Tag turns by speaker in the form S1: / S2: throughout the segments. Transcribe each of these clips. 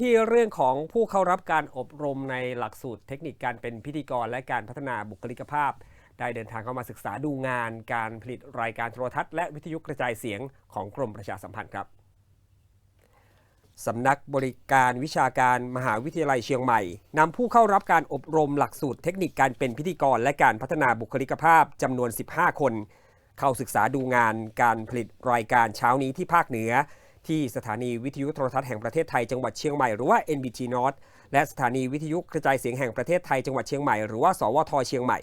S1: ที่เรื่องของผู้เข้ารับการอบรมในหลักสูตรเทคนิคการเป็นพิธีกรและการพัฒนาบุคลิกภาพ ได้เดินทางเข้ามาศึกษาดูงานการผลิตรายการโทรทัศน์และวิทยุกระจายเสียงของกรมประชาสัมพันธ์ครับสำนักบริการวิชาการมหาวิทยาลัยเชียงใหม่นำผู้เข้ารับการอบรมหลักสูตรเทคนิคการเป็นพิธีกรและการพัฒนาบุคลิกภาพจำนวน 15 คน เข้าศึกษาดูงานการผลิตรายการเช้านี้ที่ภาคเหนือ ที่สถานีวิทยุโทรทัศน์แห่งประเทศไทยจังหวัดเชียงใหม่หรือว่า NBT North และสถานีวิทยุกระจายเสียงแห่งประเทศไทยจังหวัดเชียงใหม่หรือว่า สวทเชียงใหม่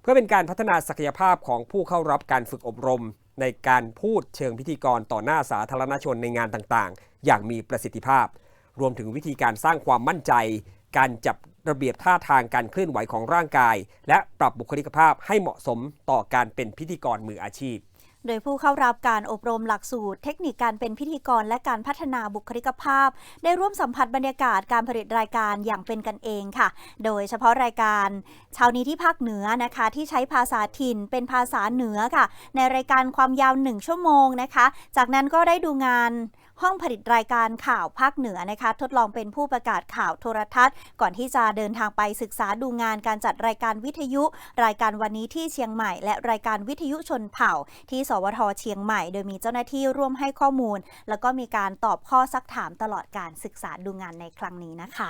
S1: เพื่อเป็นการพัฒนาศักยภาพของผู้เข้ารับการฝึกอบรม ในการพูดเชิงพิธีกรต่อหน้าสาธารณชนในงานต่างๆ อย่างมีประสิทธิภาพ รวมถึงวิธีการสร้างความมั่นใจ การจับระเบียบท่าทางการเคลื่อนไหวของร่างกาย และปรับบุคลิกภาพให้เหมาะสมต่อการเป็นพิธีกรมืออาชีพ
S2: โดยผู้เข้ารับการอบรมหลักสูตร เทคนิคการเป็นพิธีกรและการพัฒนาบุคลิกภาพ ได้ร่วมสัมผัสบรรยากาศการผลิตรายการอย่างเป็นกันเองค่ะ โดยเฉพาะรายการเช้านี้ที่ภาคเหนือนะคะ ที่ใช้ภาษาถิ่นเป็นภาษาเหนือค่ะ ในรายการความยาว1ชั่วโมงนะคะ จากนั้นก็ได้ดูงานห้องผลิตรายการข่าวภาคเหนือนะคะ ทดลองเป็นผู้ประกาศข่าวโทรทัศน์ ก่อนที่จะเดินทางไปศึกษาดูงานการจัดรายการวิทยุ รายการวันนี้ที่เชียงใหม่ และรายการวิทยุชนเผ่าที่สวทเชียงใหม่ โดยมีเจ้าหน้าที่ร่วมให้ข้อมูล แล้วก็มีการตอบข้อซักถามตลอดการศึกษาดูงานในครั้งนี้นะคะ